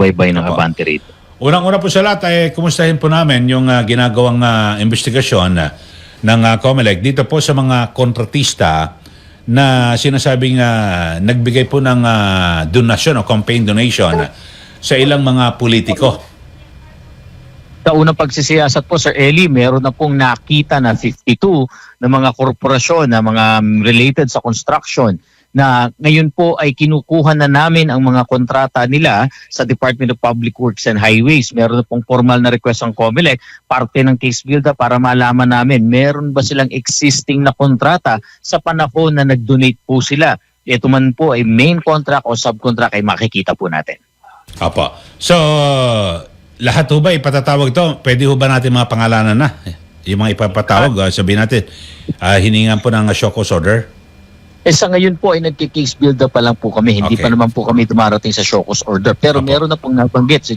pagsubaybay ng. Abante rito. Unang-una po sa lahat ay kumustahin po namin yung ah, ginagawang ah, investigasyon ah, ng uh, COMELEC dito po sa mga kontratista na sinasabing ah, nagbigay po ng ah, donasyon o campaign donation sa ilang mga politiko. Sa unang pagsisiyasat po, Sir Eli, meron na pong nakita na 52 na mga korporasyon na mga related sa construction na ngayon po ay kinukuha na namin ang mga kontrata nila sa Department of Public Works and Highways. Meron na pong formal na request ang COMELEC, parte ng case builder para malaman namin meron ba silang existing na kontrata sa panahon na nag-donate po sila. Ito man po ay main contract o subcontract ay makikita po natin. Apo. So, lahat ho ba ipatatawag to? Pwede ho ba natin mga pangalanan na? Yung mga ipapatawag, ah, sabihin natin, ah, hiningan po ng uh, show cause order? Eh sa ngayon po ay nagki-case builder pa lang po kami. Hindi Okay. pa naman po kami dumarating sa show cause order. Pero meron na pong nabanggit si